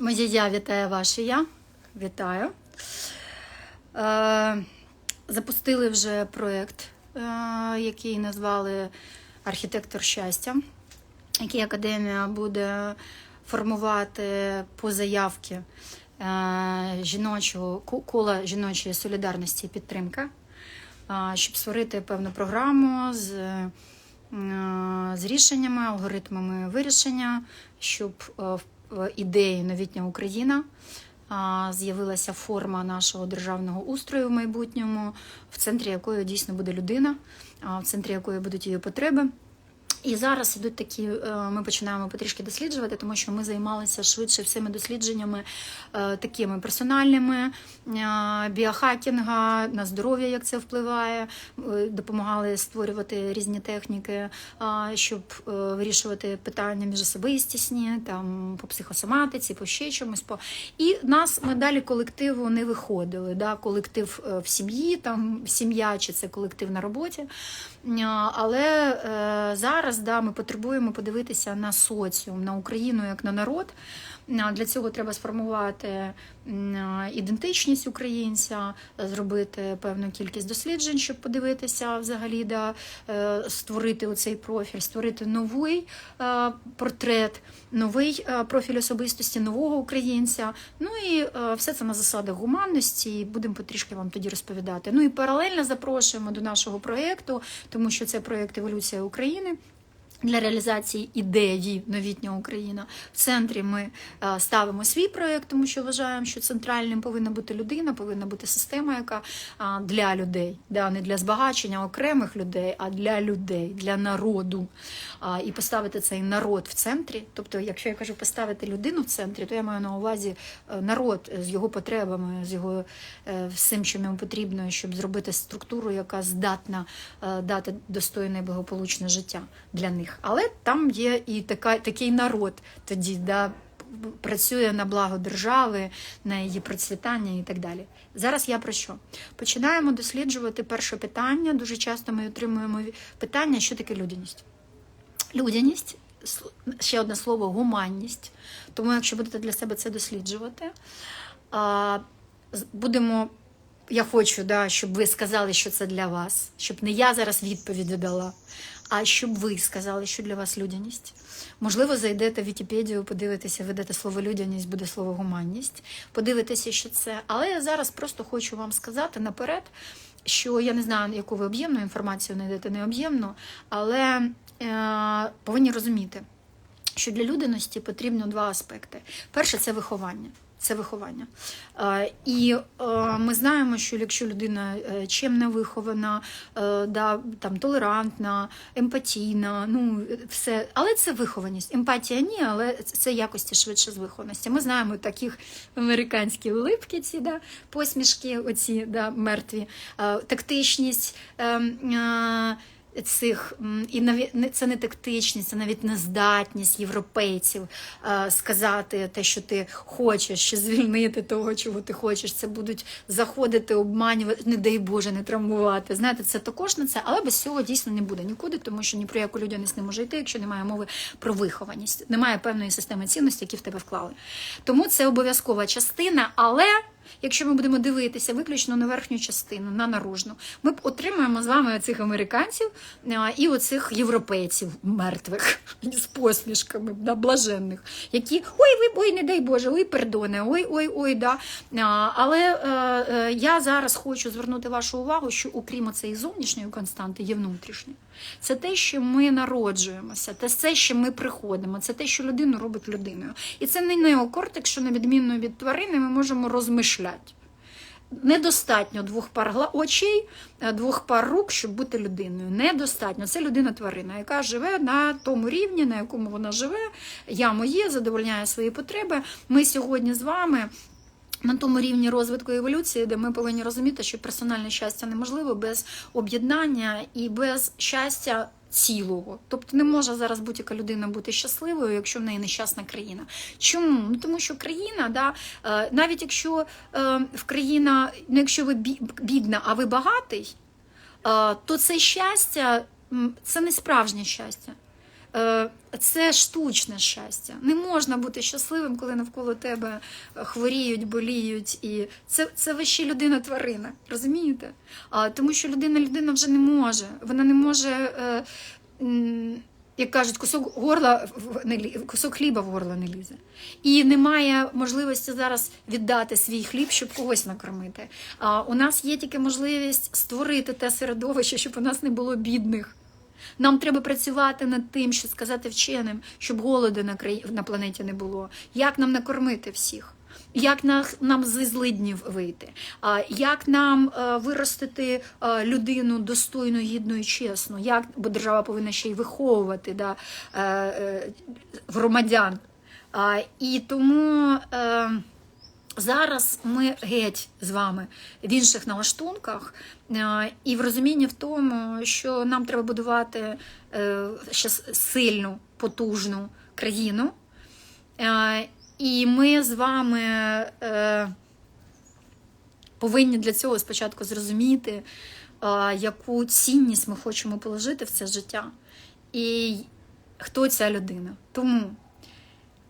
Моє я вітає ваше я. Вітаю. Е, запустили вже проєкт, е, який назвали Архітектор щастя, який академія буде формувати по заявки е, жіночого кола жіночої солідарності і підтримка, щоб створити певну програму з з рішеннями, алгоритмами вирішення, щоб ідеї новітня Україна з'явилася форма нашого державного устрою в майбутньому, в центрі якої дійсно буде людина, в центрі якої будуть її потреби. І зараз ідуть такі, е, ми починаємо потрішки досліджувати, тому що ми займалися швидше всіми дослідженнями е, такими персональними, е, біохакінга, на здоров'я, як це впливає, допомагали створювати різні техніки, щоб вирішувати питання міжособистісні, там по психосоматиці, по ще чомусь. По... І нас ми далі колективу не виходили. Да? Колектив в сім'ї, там сім'я чи це колектив на роботі. Е, Але е, зараз да, ми потребуємо подивитися на соціум, на Україну як на народ. Е, Для цього треба сформувати ідентичність українця, зробити певну кількість досліджень, щоб подивитися взагалі, да, е, створити оцей профіль, створити новий е, портрет, новий е, профіль особистості нового українця. Ну і все це на засадах гуманності. І будемо потрішки вам тоді розповідати. Ну і паралельно запрошуємо до нашого проєкту, тому що це проєкт Еволюція України. Для реалізації ідеї новітня Україна в центрі ми е, ставимо свій проєкт, тому що вважаємо, що центральним повинна бути людина, повинна бути система, яка для людей, да, не для збагачення окремих людей, а для людей, для народу. І поставити цей народ в центрі. Тобто, якщо я кажу поставити людину в центрі, то я маю на увазі е, народ з його потребами, з його е, всім, що йому потрібно, щоб зробити структуру, яка здатна дати достойне і благополучне життя для них. Але там є і така, такий народ тоді, да, працює на благо держави, на її процвітання і так далі. Зараз я про що? Починаємо досліджувати перше питання. Дуже часто ми отримуємо питання, що таке людяність. Людяність, ще одне слово гуманність. Тому, якщо будете для себе це досліджувати, будемо. Я хочу, да, щоб ви сказали, що це для вас, щоб не я зараз відповіді дала, а щоб ви сказали, що для вас людяність. Можливо, зайдете в Вікіпедію, подивитеся, ведете слово людяність, буде слово гуманність, подивитеся, що це. Але я зараз просто хочу вам сказати наперед, що я не знаю, яку ви об'ємну інформацію знайдете, не об'ємну, але е, повинні розуміти, що для людяності потрібно два аспекти. Перше це виховання. Це виховання. Е, І е, ми знаємо, що якщо людина е, чемна вихована, да, там, толерантна, емпатійна, ну все, але це вихованість. Емпатія ні, але це якості швидше з вихованості. Ми знаємо таких американські улипки, ці да, посмішки, оці да, мертві, тактичність. е, е, Цих і навіть це не тактичність, це навіть нездатність європейців е, сказати те, що ти хочеш, чи звільнити того, чого ти хочеш. Це будуть заходити, обманювати, не дай Боже, не травмувати. Знаєте, це також на це, але без цього дійсно не буде нікуди, тому що ні про яку людяність не може йти, якщо немає мови про вихованість, немає певної системи цінностей, які в тебе вклали. Тому це обов'язкова частина, але. Якщо ми будемо дивитися виключно на верхню частину, на наружну, ми б отримаємо з вами оцих американців і оцих європейців мертвих з посмішками да, блаженних, які ой, ви ой, не дай Боже, ой, пердоне, ой, ой, ой, да. Але е, е, я зараз хочу звернути вашу увагу, що окрім цієї зовнішньої константи є внутрішня. Це те, що ми народжуємося, це те, що ми приходимо, це те, що людину робить людиною. І це не неокортекс, що на відміну від тварини ми можемо розмишляти. Недостатньо двох пар очей, е, двох пар рук, щоб бути людиною. Недостатньо. Це людина-тварина, яка живе на тому рівні, на якому вона живе. Я моє, задовольняє свої потреби. Ми сьогодні з вами. На тому рівні розвитку еволюції, де ми повинні розуміти, що персональне щастя неможливо без об'єднання і без щастя цілого. Тобто не може зараз будь-яка людина бути щасливою, якщо в неї нещасна країна. Чому? Ну тому що країна, да, е, навіть якщо е, в країна, ну якщо ви бідна, а ви багатий, е, то це щастя це не справжнє щастя. Е, це штучне щастя. Не можна бути щасливим, коли навколо тебе е, хворіють, боліють. І це, це ви ще людина-тварина. Розумієте? А, тому що людина людина вже не може. Вона не може. Е, м, як кажуть, кусок горла не кусок хліба в горло не лізе. І немає можливості зараз віддати свій хліб, щоб когось накормити. А у нас є тільки можливість створити те середовище, щоб у нас не було бідних. Нам треба працювати над тим, що сказати вченим, щоб голоду на краї... на планеті не було. Як нам накормити всіх? Як на- нам з злиднів вийти? Як нам е, виростити е, людину достойну, гідну і чесну? Як, бо держава повинна ще й виховувати да, е, громадян. І тому зараз ми геть з вами в інших налаштунках е, і в розумінні в тому, що нам треба будувати е, щас сильну, потужну країну. Е, І ми з вами повинні для цього спочатку зрозуміти, яку цінність ми хочемо положити в це життя, і хто ця людина. Тому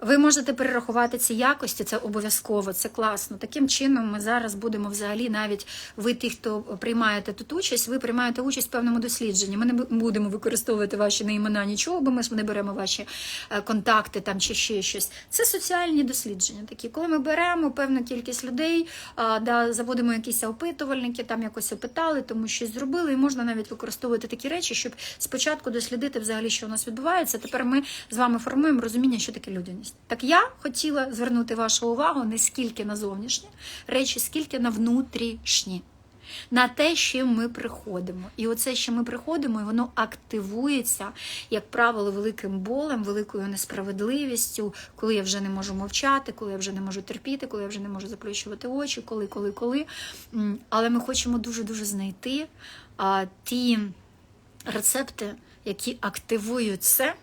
ви можете перерахувати ці якості, це обов'язково, це класно. Таким чином, ми зараз будемо взагалі, навіть ви, ті, хто приймаєте тут участь, ви приймаєте участь в певному дослідженні. Ми не будемо використовувати ваші не імена, нічого, бо ми ж не беремо ваші е, контакти там чи ще щось. Це соціальні дослідження. Такі, коли ми беремо певну кількість людей, да, заводимо якісь опитувальники, там якось опитали, тому щось зробили, і можна навіть використовувати такі речі, щоб спочатку дослідити взагалі, що у нас відбувається. Тепер ми з вами формуємо розуміння, що таке людяність. Так я хотіла звернути вашу увагу не скільки на зовнішні речі, скільки на внутрішні. На те, чим ми приходимо. І оце, що ми приходимо, і воно активується, як правило, великим болем, великою несправедливістю, коли я вже не можу мовчати, коли я вже не можу терпіти, коли я вже не можу заплющувати очі, коли, коли, коли. Але ми хочемо дуже-дуже знайти а, ті рецепти, які активують це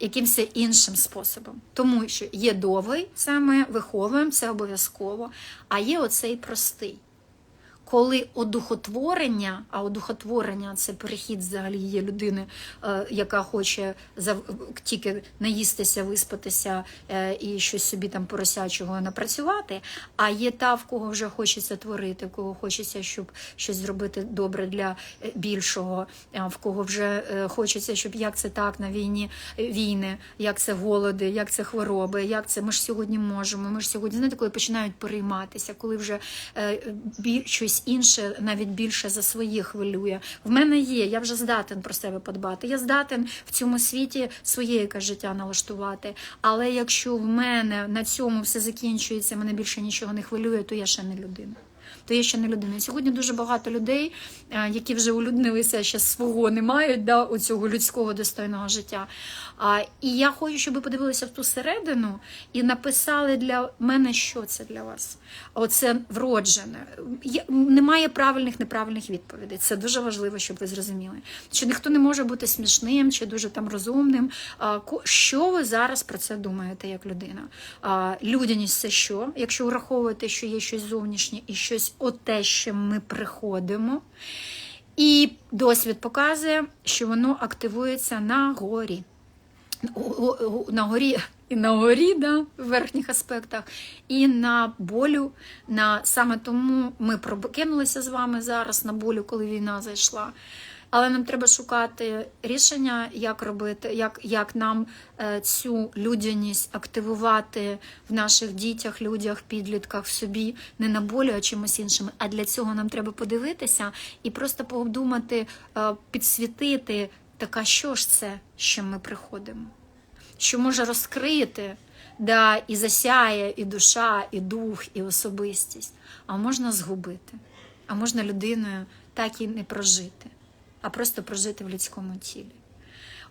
якимось іншим способом. Тому що є довгий, це ми виховуємо, це обов'язково, а є оцей простий. Коли одухотворення, а одухотворення це перехід взагалі є людини, е, яка хоче тільки наїстися, виспатися е, і щось собі там поросячого напрацювати. А є та, в кого вже хочеться творити, в кого хочеться, щоб щось зробити добре для е, більшого, в кого вже хочеться, щоб як це так на війні війни, як це голоди, як це хвороби, як це ми ж сьогодні можемо. Ми ж сьогодні знаєте, коли починають перейматися, коли вже е, бі, інше, навіть більше за своїх хвилює. В мене є, я вже здатен про себе подбати. Я здатен в цьому світі своє якесь життя налаштувати. Але якщо в мене на цьому все закінчується, мене більше нічого не хвилює, то я ще не людина. То я ще не людина. Сьогодні дуже багато людей, е, які вже улюднилися, ще свого не мають да, у цього людського достойного життя. А, І я хочу, щоб ви подивилися в ту середину і написали для мене, що це для вас. Оце вроджене. Є- Немає правильних, неправильних відповідей. Це дуже важливо, щоб ви зрозуміли. Що ніхто не може бути смішним чи дуже там розумним. А, Що ви зараз про це думаєте як людина? А, Людяність це що? Якщо враховуєте, що є щось зовнішнє і щось оте, що ми приходимо. І досвід показує, що воно активується на горі. На горі і на горі, да, в верхніх аспектах, і на болю. На саме тому ми прокинулися з вами зараз на болю, коли війна зайшла. Але нам треба шукати рішення, як робити, як, як нам е, цю людяність активувати в наших дітях, людях, підлітках в собі не на болю, а чимось іншим. А для цього нам треба подивитися і просто подумати, е, підсвітити, така що ж це, чим ми приходимо що може розкрити, да, і засяє і душа, і дух, і особистість. А можна згубити, а можна людиною так і не прожити, а просто прожити в людському тілі.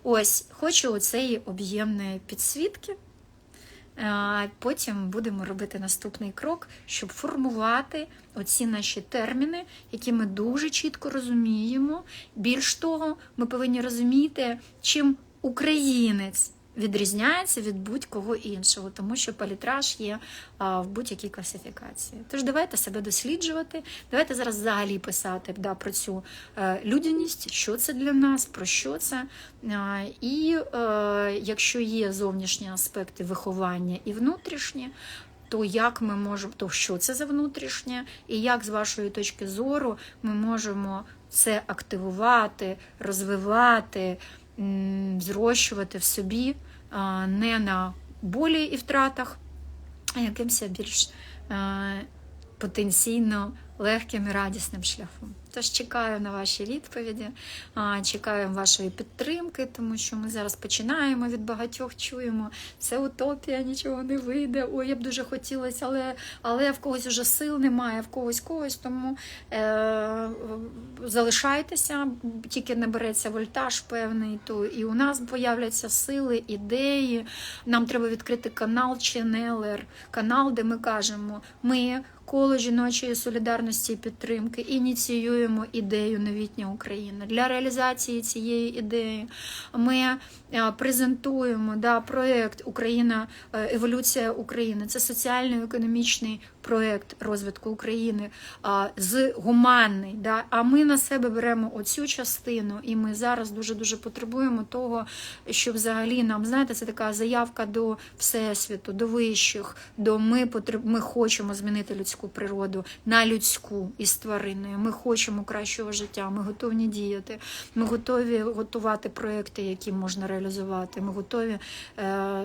Ось, хочу оцеї об'ємної підсвітки. А Потім будемо робити наступний крок, щоб формувати оці наші терміни, які ми дуже чітко розуміємо. Більш того, ми повинні розуміти, чим українець відрізняється від будь-кого іншого, тому що палітраж є в будь-якій класифікації. Тож давайте себе досліджувати, давайте зараз взагалі писати да, про цю е, людяність, що це для нас, про що це. І е, якщо є зовнішні аспекти виховання і внутрішні, то як ми можемо, то що це за внутрішнє, і як з вашої точки зору ми можемо це активувати, розвивати, зрощувати в собі не на болі і втратах, а якимось більш потенційно легким і радісним шляхом. Тож чекаю на ваші відповіді, чекаю вашої підтримки, тому що ми зараз починаємо від багатьох, чуємо, це утопія, нічого не вийде. Ой, я б дуже хотілося, але але в когось вже сил немає, в когось когось. Тому е, залишайтеся, тільки набереться вольтаж певний, то і у нас появляться сили, ідеї. Нам треба відкрити канал Ченелер, канал, де ми кажемо, ми. Коло жіночої солідарності і підтримки ініціюємо ідею новітня Україна. Для реалізації цієї ідеї ми е, презентуємо да, проєкт Україна, е, еволюція України. Це соціально-економічний проєкт розвитку України з гуманний. Да? А ми на себе беремо оцю частину, і ми зараз дуже дуже потребуємо того, що взагалі нам знаєте, це така заявка до всесвіту, до вищих, до ми потреб... ми хочемо змінити людську природу на людську із твариною. Ми хочемо кращого життя. Ми готові діяти. Ми готові готувати проекти, які можна реалізувати. Ми готові е,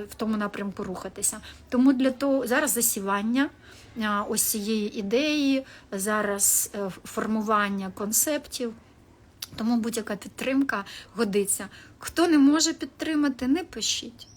в тому напрямку рухатися. Тому для того зараз засівання ось цієї ідеї, зараз е, формування концептів. Тому будь-яка підтримка годиться. Хто не може підтримати, не пишіть.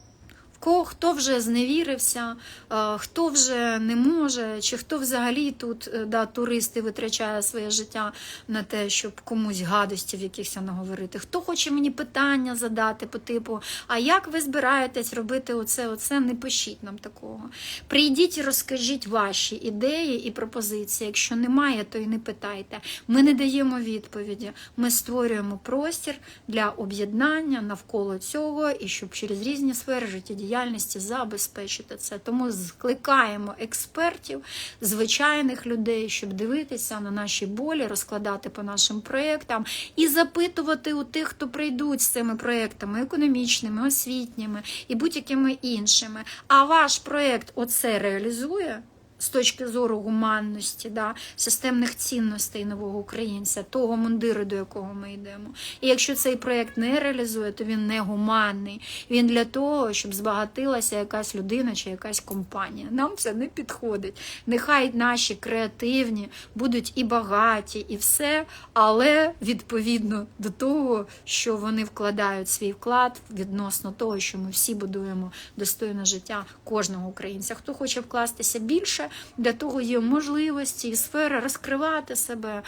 Хто вже зневірився, е, хто вже не може, чи хто взагалі тут е, да, турист і витрачає своє життя на те, щоб комусь гадостів якихось наговорити. Хто хоче мені питання задати по типу, а як ви збираєтесь робити оце, оце, не пишіть нам такого. Прийдіть і розкажіть ваші ідеї і пропозиції. Якщо немає, то і не питайте. Ми не даємо відповіді. Ми створюємо простір для об'єднання навколо цього і щоб через різні сфери життєдіяльності забезпечити це. Тому скликаємо експертів, звичайних людей, щоб дивитися на наші болі, розкладати по нашим проєктам і запитувати у тих, хто прийдуть з цими проєктами економічними, освітніми і будь-якими іншими. А ваш проєкт оце реалізує. З точки зору гуманності, да, системних цінностей нового українця, того мундиру, до якого ми йдемо. І якщо цей проєкт не реалізує, то він не гуманний. Він для того, щоб збагатилася якась людина чи якась компанія. Нам це не підходить. Нехай наші креативні будуть і багаті, і все, але відповідно до того, що вони вкладають свій вклад відносно того, що ми всі будуємо достойне життя кожного українця. Хто хоче вкластися більше для того є можливості і сфери розкривати себе,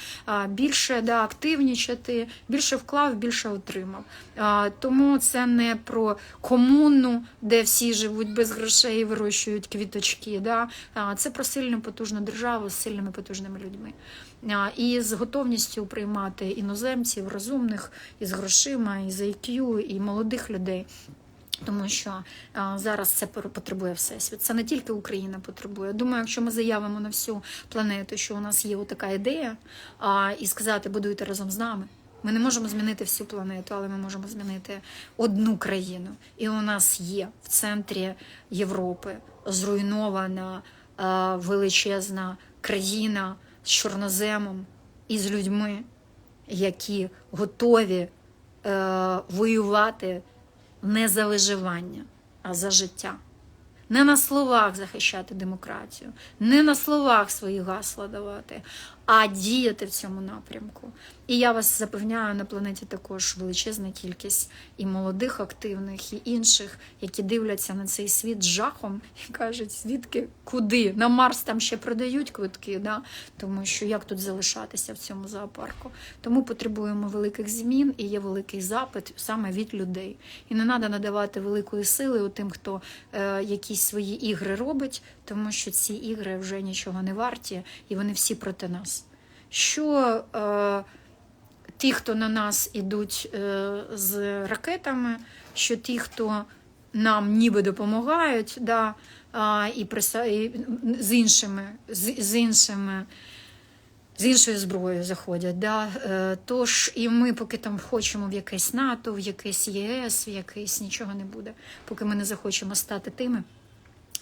більше да, активнічати, більше вклав, більше отримав. Тому це не про комуну, де всі живуть без грошей і вирощують квіточки. Да? Це про сильну потужну державу з сильними потужними людьми. І з готовністю приймати іноземців, розумних, із грошима, і за IQ, і молодих людей. Тому що а, зараз це потребує всесвіт. Це не тільки Україна потребує. Думаю, якщо ми заявимо на всю планету, що у нас є така ідея, а, і сказати, будуйте разом з нами. Ми не можемо змінити всю планету, але ми можемо змінити одну країну. І у нас є в центрі Європи зруйнована а, величезна країна з чорноземом і з людьми, які готові а, е, воювати не за виживання, а за життя. Не на словах захищати демократію, не на словах свої гасла давати, а діяти в цьому напрямку. І я вас запевняю, на планеті також величезна кількість і молодих, активних, і інших, які дивляться на цей світ з жахом і кажуть, звідки куди? На Марс там ще продають квитки, да? тому що як тут залишатися в цьому зоопарку? Тому потребуємо великих змін і є великий запит саме від людей. І не треба надавати великої сили у тим, хто е, якісь свої ігри робить, тому що ці ігри вже нічого не варті, і вони всі проти нас. Що е, ті, хто на нас ідуть е, з ракетами, що ті, хто нам ніби допомагають, да, а, і, приса- і з іншими, з, з іншими. З іншою зброєю заходять. Да? Е, Тож і ми, поки там хочемо в якесь НАТО, в якесь ЄС, в якесь нічого не буде, поки ми не захочемо стати тими,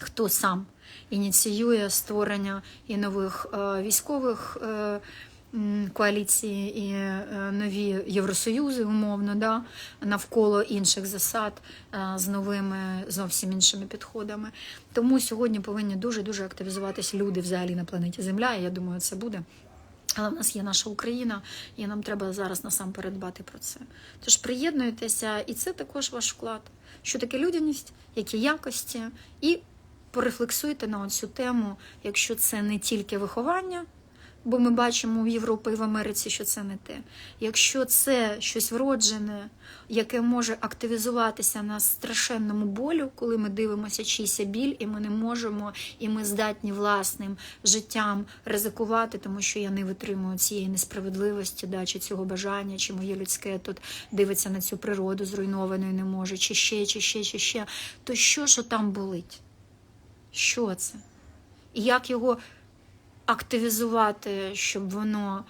хто сам ініціює створення і нових е, військових е, коаліцій, і е, нові Євросоюзи, умовно, да, навколо інших засад з новими зовсім іншими підходами. Тому сьогодні повинні дуже дуже активізуватись люди взагалі на планеті Земля. І я думаю, це буде. Але в нас є наша Україна, і нам треба зараз насамперед дбати про це. Тож приєднуйтеся, і це також ваш вклад. Що таке людяність, які якості, і порефлексуйте на цю тему, якщо це не тільки виховання, бо ми бачимо в Європі і в Америці, що це не те. Якщо це щось вроджене, яке може активізуватися на страшенному болю, коли ми дивимося чийсь біль, і ми не можемо, і ми здатні власним життям ризикувати, тому що я не витримую цієї несправедливості, да, чи цього бажання, чи моє людське тут дивиться на цю природу зруйновану і не може, чи ще, чи ще, чи ще. То що що там болить? Що це? І як його активізувати, щоб воно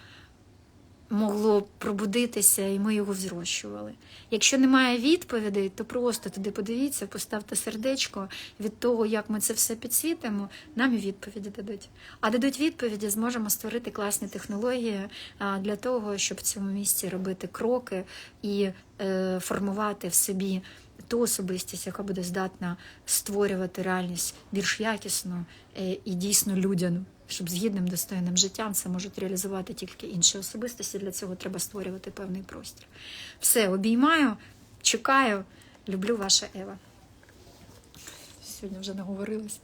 могло пробудитися, і ми його взрощували. Якщо немає відповідей, то просто туди подивіться, поставте сердечко від того, як ми це все підсвітимо, нам і відповіді дадуть. А дадуть відповіді, зможемо створити класні технології для того, щоб в цьому місці робити кроки і е, формувати в собі ту особистість, яка буде здатна створювати реальність більш якісно е, і дійсно людяну, щоб з гідним достойним життям це можуть реалізувати тільки інші особистості. Для цього треба створювати певний простір. Все, обіймаю, чекаю, люблю ваша Ева. Сьогодні вже наговорилась.